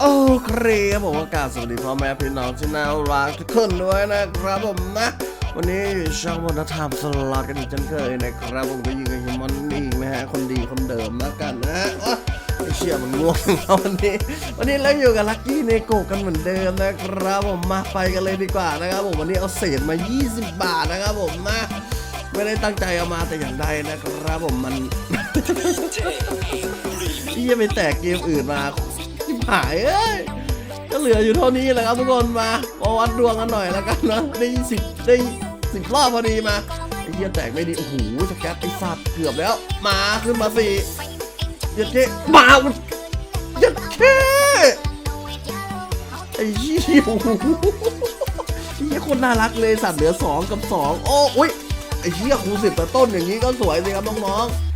โอเคครับผมกาศสวัสดีพ่อแม่พี่น้องที่น่ารักทุกคนด้วยนะครับผมนะวันนี้ช่างวันธรรมสลัดกันอีกเช่นเคยนะครับผมก็ยิงกับฮิมอนอีกนะฮะคนดีคนเดิมแล้วกันนะฮะไอเชี่ยมันง่วงแล้ววันนี้ วันนี้เราอยู่กับลักกี้เนโกกันเหมือนเดิมนะครับผมมาไปกันเลยดีกว่านะครับผมวันนี้เอาเศษมา 20 บาทนะครับผมนะไม่ได้ตั้งใจเอามาแต่อย่างใดนะครับผมมันที่จะไปแตกเกมอื่นมา หายเอ้ยก็เหลืออยู่เท่านี้แหละครับทุกคนมามาวัดดวงกันหน่อยแล้วกันนะได้สิบได้สิบรอบพอดีมาไอ้เหี้ยแตกไม่ดีโอ้โหสแกตไอ้สัตว์เกือบแล้ว มาขึ้นมาสี่ยัดเจ๊มายัดเจ๊ไอ้เหี้ยโอ้โหไอ้เหี้ยคนน่ารักเลยสัตว์เหลือสองกับสองโอ้ยไอ้เหี้ยครูสิบแต่ต้นอย่างนี้ก็สวยสิครับน้องๆ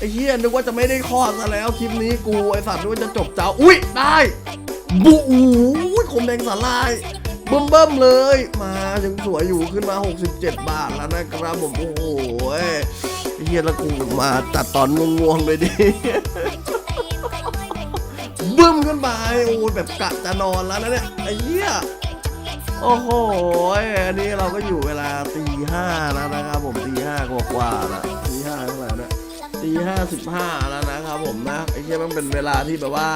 ไอ้เฮียนึกว่าจะไม่ได้คลอดซะแล้วคลิปนี้กูไอสัตว์นึกว่าจะจบเจ้าอุ้ยได้บูอูยคมแดงสาลายเบิ่มเบิ่มๆเลย มายังสวยอยู่ขึ้นมา 67 บาทแล้วนะครับผมโอ้โหไอเฮียแล้วกูมาตัดตอนง่วงๆเลยดิบึ้มขึ้นไปโอ้ยแบบกะจะนอนแล้วนะเนี่ยไอ้เหี้ยโอ้โหอันนี้เราก็อยู่เวลาตีห้าแล้วนะครับผมตีห้ากว่าๆแล้ 55 แล้วนะครับผมนะไอ้เฮียมันเป็นเวลาที่แบบว่า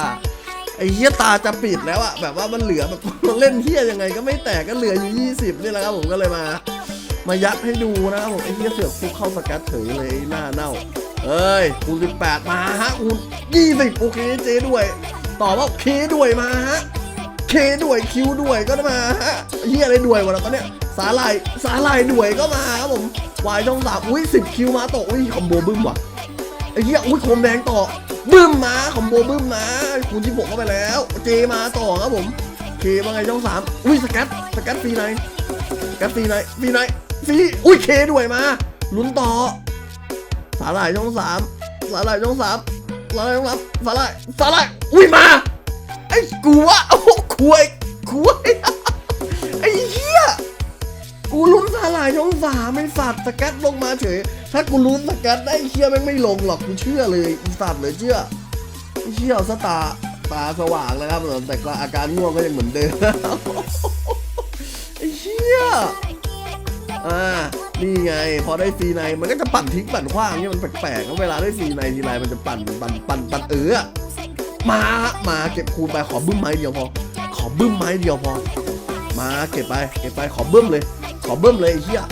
ไอ้เฮียตาจะปิดแล้วอะแบบว่ามันเหลือแบบเล่นเฮียยังไงก็ไม่แตกก็เหลืออยู่ 20 นี่แหละครับผมก็เลยมา มายัดให้ดูนะครับผมไอ้เฮียเสือกฟุกเข้าสกัดเฉยเลยหน้าเน่าเอ้ยคูณ18 มาฮะคูณ20 โอเคเจด้วยตอบว่าเคด้วยมาฮะเคด้วยคิวด้วยก็มาฮะเฮียอะไรด้วยวะแล้วตอนเนี้ยสาลายสาลายด้วยก็มาครับผมวายช่องสามอุ้ยสิบคิวมาตกอุ้ยคอมโบบึ้มว่ะ ไอ้เหี้ยอุ้ยโคมแดงต่อบึ้มมาคอมโบบึ้มมาคูณที่บกเข้าไปแล้ว เจมาต่อครับผมเคว่าไงช่องสามอุ้ยสกัดสกัดฟรีไหนสกัดฟรีไหนฟรีไหนฟรีอุ้ยเคด้วยมาลุ้นต่อสาหร่ายช่องสามสาหร่ายช่องสามสาหร่ายช่องสามสาหร่ายสาหร่ายอุ้ยมาไอ้กูวะโอ้โหคุยคุยไอ้เหี้ยกูลุ้นสาหร่ายช่องสามไอ้สัตว์สกัดลงมาเฉย ถ้ากูลุ้นสกัดได้เชี่ยแม่งไม่ลงหรอกกูเชื่อเลยอ้สัตว์เลยเชื่อเชี่ยสตาตาสว่างแล้วครับแต่ก็อาการง่วงก็ยังเหมือนเดิมไอ้เชี่ยอ่านี่ไง พอได้ฟีในมันก็จะปั่นทิ้งปั่นขว้างเนี่ยมันแปลกๆเวลาได้ฟีในทีไรมันจะปั่นปั่นปั่นปั่นเอออมามาเก็บคูณไปขอบึ้มไม้เดียวพอ ขอบึ้มไม้เดียวพอ มาเก็บไปเก็บไปขอเบิ้มเลย ขอเบิ้มเลยไอ้เหี้ย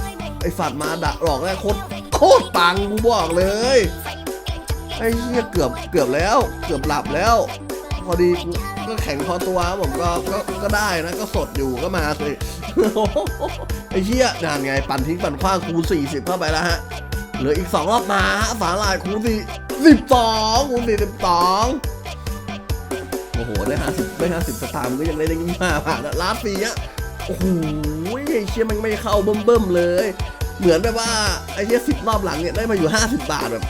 ไอ้ฝัดมาดักหลอกแรกโคตร โคตรปังกูบอกเลยไอ้เหี้ยเกือบเกือบแล้ว เกือบหลับแล้ว พอดีก็แข็งพอตัวผมก็ก็ก็ได้นะก็สดอยู่ก็มาสิไอ้เหี้ยนานไงปั่นทิ้งปั่นขว้างคูณ40 เข้าไปแล้วฮะเหลืออีกสองรอบมาฮะฝาลายคูณสี่สิบสองคูณสี่สิบสองโอ้โหได้ห้าสิบได้ห้าสิบสตางค์ก็ยังได้ได้ยี่ห้าบาทอะลาดฟรีอะโอ้โหไอ้เชี่ยมันไม่เข้าเบิ่มๆเลย เหมือนแบบว่าไอ้เชี่ยสิบรอบหลังเนี่ยได้มาอยู่ 50 บาทแบบ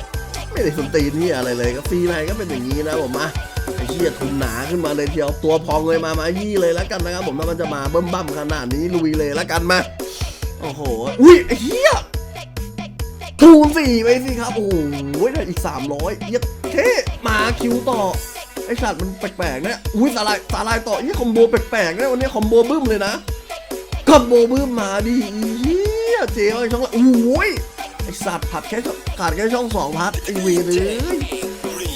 ไม่ได้สนตีนที่อะไรเลยก็ฟรีในก็เป็นอย่างนี้นะผมมาไอ้เชี่ยทุนหนาขึ้นมาเลยเทียวตัวพองเลยมามายี่เลยแล้วกันนะครับผมถ้ามันจะมาเบิ่มบั่มขนาดนี้ลุยเลยแล้วกันมาโอ้โหอุ้ยไอ้เชี่ยคูณสี่ไปสิครับโอ้โหได้อีก 300เยัดเท่มาคิวต่อไอสัตว์มันแปลกๆเนี่ยอุ้ยสาลายสาลายต่อยี่คอมโบแปลกๆเนี่ยวันนี้คอมโบบึ้มเลยนะคอมโบบึ้มมาดิเฮี เจ๊ไอช่องละโอ้ยไอสัตว์ผัดแค่ขาดแค่ช่องสองพัดไอเวรเลย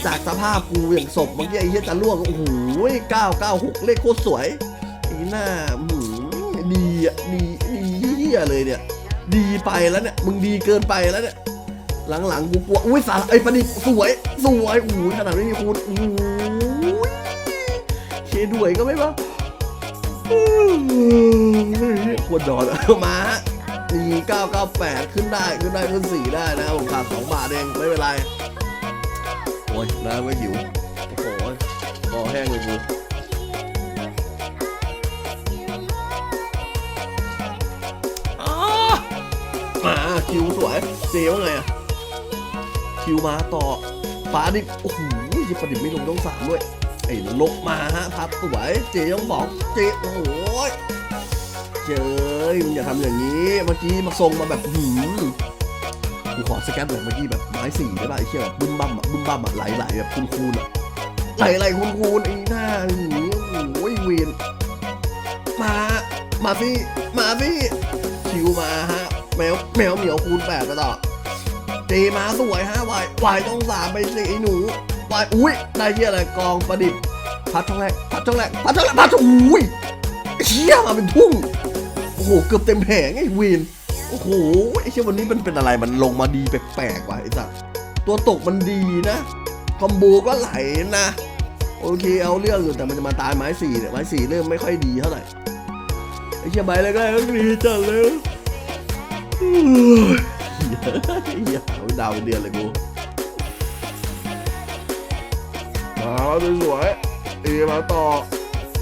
จากสภาพกูอย่างศพเมื่อกี้ไอ้เฮียจะล่วงโอ้โหเก้าเก้าหกเลขโคตรสวยไอ้หน้าหืมดีอะดีดีเฮียเลยเนี่ย ดีไปแล้วเนี่ยมึงดีเกินไปแล้วเนี่ยหลังๆกูกลัวอุ้ยสาไอ้ประดิษฐ์สวย สวยโอ้ยขนาดไม่มีคูณอู้ยเคด้วยก็ไม่บ้าควรดอนเอามา มี998 ขึ้นได้ขึ้นได้ขึ้น 4 ได้นะผมขาด2บาทเองไม่เป็นไร โอ้ยน้ำก็หิว โอ้โหคอแห้งเลยกูอ้ามาคิวสวยเจว่าไงอะคิวมาต่อปาดิบโอ้โหยิปาดิบไม่ลงต้องสามด้วยไอ้ลกมาฮะพัดสวยเจยังบอกเจโอ้โห เจยมึงอย่าทำอย่างนี้ เมื่อกี้มาทรงมาแบบหืมกูขอสแกนแบบเมื่อกี้แบบไม้สี่ได้ป่ะไอ้เชี่ยแบบบึ้มบั้มอะบึ้มบั้มอะไหลไหลแบบคูนคูนๆอะไหลไหลคูนคูนๆไอ้หน้าอย่างนี้โอ้โหวียนมา มาสิมาสิคิวมาฮะ แมวแมวเหมียวคูณแปดไปต่อเจมาสวยฮะวายวายต้องสามไปสิไอ้หนูวายอุ้ยได้เฮียอะไรกองประดิษฐ์พัดช่องแรกพัดช่องแรกพัดช่องแรกพัดช่องอุ้ยเชี่ยมาเป็นทุ่ง โอ้โห เกือบเต็มแผงไอ้วีน โอ้โห ไอ้เชี่ยวันนี้มันเป็นอะไร มันลงมาดีแปลกๆว่ะไอ้สัสตัวตกมันดีนะ คอมโบก็ไหลนะ โอเคเอาเรื่องอยู่แต่มันจะมาตายไม้สี่เนี่ย ไม้สี่เริ่มไม่ค่อยดีเท่าไหร่ ไอ้เชี่ยใบเลยก็ได้ก็ดีจัดเลยเฮ้ยเหี้ยเอาดาวเป็นเดือนเลยกูมาแล้วสวยๆเอมาต่อ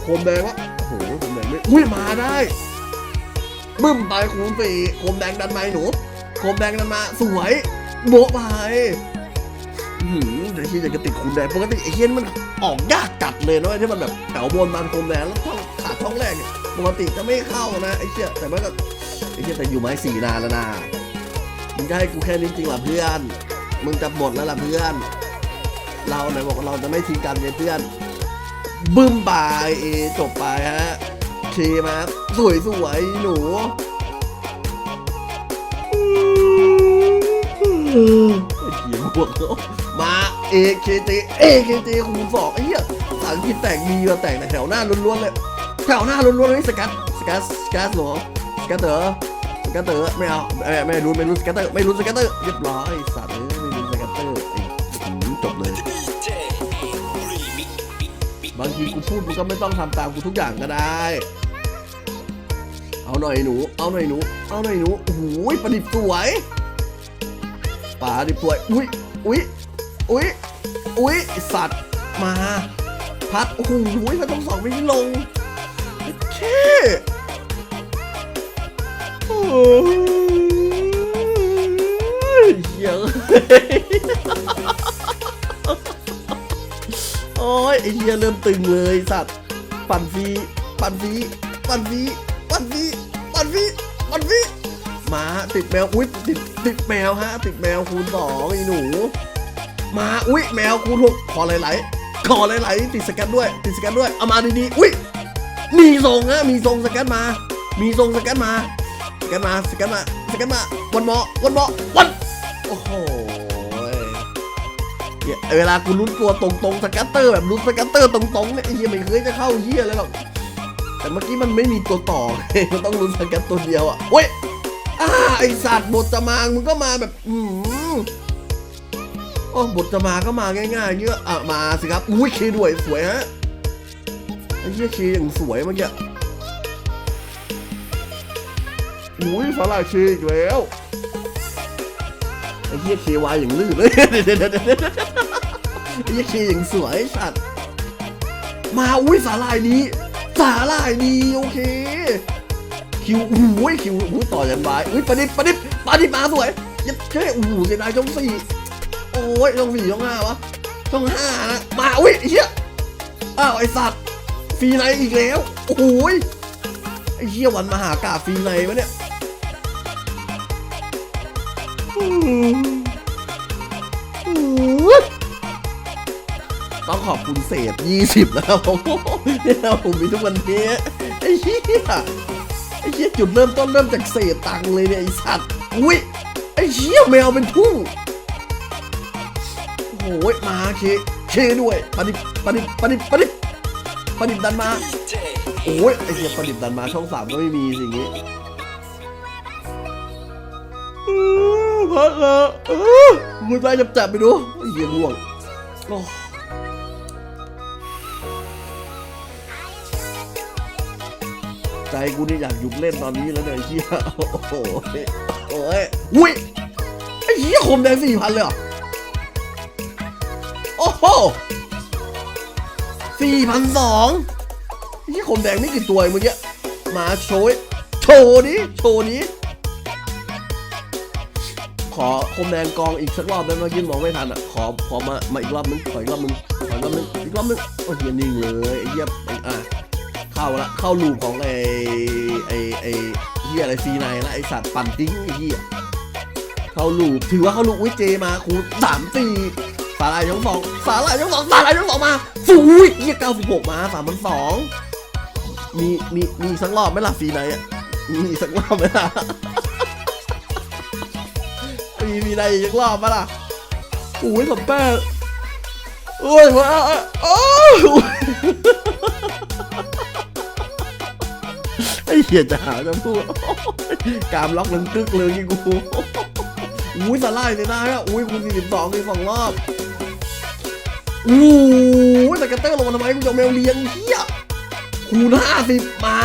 โคมแดงวะโอ้โหโคมแดงไม่ อุ้ยมาได้ บึ้มไปคูณสี่โคมแดงดันไอ้หนูโคมแดงดันมาสวยโบะไปอื้อหือเดี๋ยวที่อยากจะติดคุมแดงปกติไอ้เฮียนมันออกยากจัดเลยนะเว้ยที่มันแบบแถวบนมันคุมแดงแล้วช่องขาดช่องแรกเนี่ยปกติจะไม่เข้านะไอ้เชี่ยแต่มันก็ไอ้เชี่ยแต่อยู่ไม้สี่นานแล้วนะมึงจะให้กูแค่นี้จริงเหรอเพื่อนมึงจะหมดแล้วล่ะเพื่อน เราไหนบอกว่าเราจะไม่ทิ้งกันเพื่อนบึ้มไปเอจบไปฮะ เคมาสวยสวยๆหนูไอ้เหี้ยบวกเขามา AKT AKT คูณสองไอ้เหี้ยภาษาอังกฤษแตกดีว่ะแตกในแถวหน้าล้วนๆเลยแถวหน้าล้วนๆเลยสกัดสกัดสกัดหรอสกัดเตอร์สกัดเตอร์ไม่เอาไม่ไม่รู้ไม่รู้สกัดเตอร์ไม่รู้สกัดเตอร์เรียบร้อยสัตว์เอ้ยไม่รู้สกัดเตอร์ไอ้หืมจบเลย บางทีกูพูดมึงก็ไม่ต้องทำตามกูทุกอย่างก็ได้ เอาหน่อยหนู เอาหน่อยหนู เอาหน่อยหนูโอ้โหประดิษฐ์สวยป่าดิป่วย อุ้ยอุ้ยอุ้ยอุ้ยไอ้สัตว์มา พัด โอ้โหพัดต้องสองไม่ลงแค่โอ้ยเหี้ยโอ้ยไอเหี้ยเริ่มตึงเลยสัตว์ ปั่นฟี ปั่นฟี ปั่นฟี นฟรีปั่นฟรีมาติดแมว อุ้ยติดติดแมวฮะ ติดแมวคูณสองไอ้หนู มาอุ้ยแมวคูณหกขอไหลๆขอไหลๆติดสแกนด้วย ติดสแกนด้วยเอามาดีๆอุ้ยมีทรงฮะมีทรงสแกนมา มีทรงสแกนมาสแกนมาสแกนมาสแกนมาวันหมอวันหมอวันโอ้โหเนี่ยเวลากูลุ้นตัวตรงๆสแกตเตอร์แบบลุ้นสแกตเตอร์ตรงๆเนี่ยไอ้เหี้ยไม่เคยจะเข้าเหี้ยเลยหรอก แต่เมื่อกี้มันไม่มีตัวต่อมันต้องลุ้นสแกตตัวเดียวอะเว้ยอ่าไอสัตว์บทจะมามึงก็มาแบบ อืมโอ้บทจะมาก็มาง่ายๆเงี้ยอะมาสิครับอุ้ยเคด้วยสวยฮะไอ้เหี้ยเคอย่างสวยเมื่อกี้อุ้ยสาลายเคอีกแล้วไอ้เหี้ยเควายอย่างลื่นเลยไอ้เหี้ยเคอย่างสวยสัตว์มาอุ้ยสาลายนี้ สาลายนี้โอเค คิวโอ้ยคิวโอ้ยต่อยันบายอุ้ยประดิษฐ์ประดิษฐ์ประดิษฐ์มาสวยยัดเท่โอ้เสียดายช่องสี่โอ้ยช่องสี่ช่องห้าวะช่องห้านะมาอุ้ยเหี้ยอ้าวไอสัตว์ฟรีไนอีกแล้วโอ้ยไอเหี้ยวันมหากาฟรีไนวะเนี่ย ต้องขอบคุณเศษ 20 แล้วผมเนี่ยผมมีทุกวันนี้ไอ้เหี้ยไอ้เหี้ยจุดเริ่มต้นเริ่มจากเศษตังเลยเนี่ยไอ้สัตว์อุ้ยไอ้เหี้ยแมวเป็นทุ่งโอ้โหมาเคเคด้วยประดิษฐ์ประดิษฐ์ประดิษฐ์ประดิษฐ์ประดิษฐ์ดันมาโอ้ยไอ้เหี้ยประดิษฐ์ดันมาช่องสามก็ไม่มีสิ่งนี้พักละอื้อมือซ้จับจับไปดูไอ้เหี้ยง่วงโอ้ ใจกูนี่อยากหยุดเล่นตอนนี้แล้วเนี่ยเหี้ยโอ้โหโอ้ยอุ้ยไอ้เหี้ยคมแดงสี่พันเลยเหรอโอ้โหสี่พันสองเหี้ยคมแดงนี่กี่ตัวเมื่อกี้มาโชว์โชว์ดิโชว์นี้ขอคมแดงกองอีกสักรอบได้ไหมเมื่อกี้มองไม่ทันอะขอขอมามาอีกรอบนึงขออีกรอบนึงขออีกรอบนึงอีกรอบนึงโอ้ยเหี้ยนิ่งเลยไอ้เหี้ยไอ้อะ เข้าละเข้าลูปของไอ้ไอ้ไอ้เหี้ยอะไรซีไนละไอสัตว์ปั่นติ้งไอ้เหี้ยเข้าลูปถือว่าเข้าลูปวิเจมาคูสามสี่สาลายช่องสองสาลายช่องสองสาลายช่องสองมาฟูยเหี้ยเก้าสิบหกมาสามพันสองมีมีมีสักรอบไหมล่ะฟรีไนท์อะมีสักรอบไหมล่ะมีมีอะไรอีกสักรอบไหมล่ะโอ้ยสมแปดโอ้ยมาโอ้ย เหี้ยจะหาจะพูดกามล็อกลึงตึกเลยกูอุ้ยสไลด์เลยนะฮะอุ้ยคูณสี่สิบสองอีกสองรอบอู้แต่กระเตอร์ลงมาทำไมกูจะแมวเลี้ยงเหี้ยคูณห้าสิบมา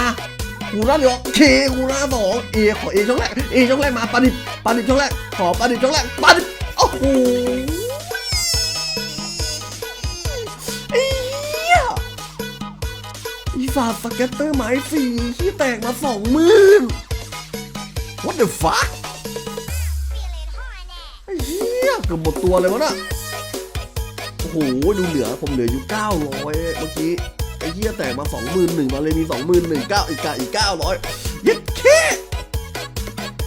คูณห้าสิบเคคูณห้าสองเอขอเอช่องแรกเอช่องแรกมาปาดิบปาดิบช่องแรกขอปาดิบช่องแรกปาดิบโอ้โห อีสาสเก็ตเตอร์ไม้สี่ที่แตกมาสองหมื่น what the fuck ไอ้เหี้ยเกือบหมดตัวเลยวะน่ะโอ้โหดูเหลือผมเหลืออยู่เก้าร้อยเมื่อกี้ไอ้เหี้ยแตกมาสองหมื่นหนึ่งมาเลยมีสองหมื่นหนึ่งเก้าอีกกะอีกเก้าร้อยยัดแค่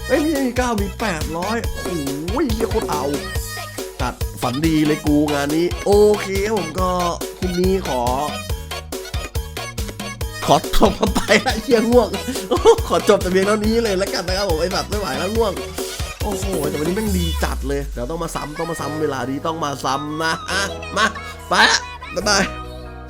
ไอ้ยไม่ใช่เก้ามีแปดร้อยโอ้ยเหี้ยโคตรเอาตัดฝันดีเลยกูงานนี้ โอเคผมก็คลิปนี้ขอ ขอจบกันไปละเชี่ยง่วงขอจบแต่เพียงเท่านี้เลยแล้วกันนะครับผมไอ้สัตว์ไม่ไหวแล้วง่วงโอ้โหแต่วันนี้แม่งดีจัดเลยเดี๋ยวต้องมาซ้ำต้องมาซ้ำเวลาดีต้องมาซ้ำนะอะมาไปละบ๊ายบาย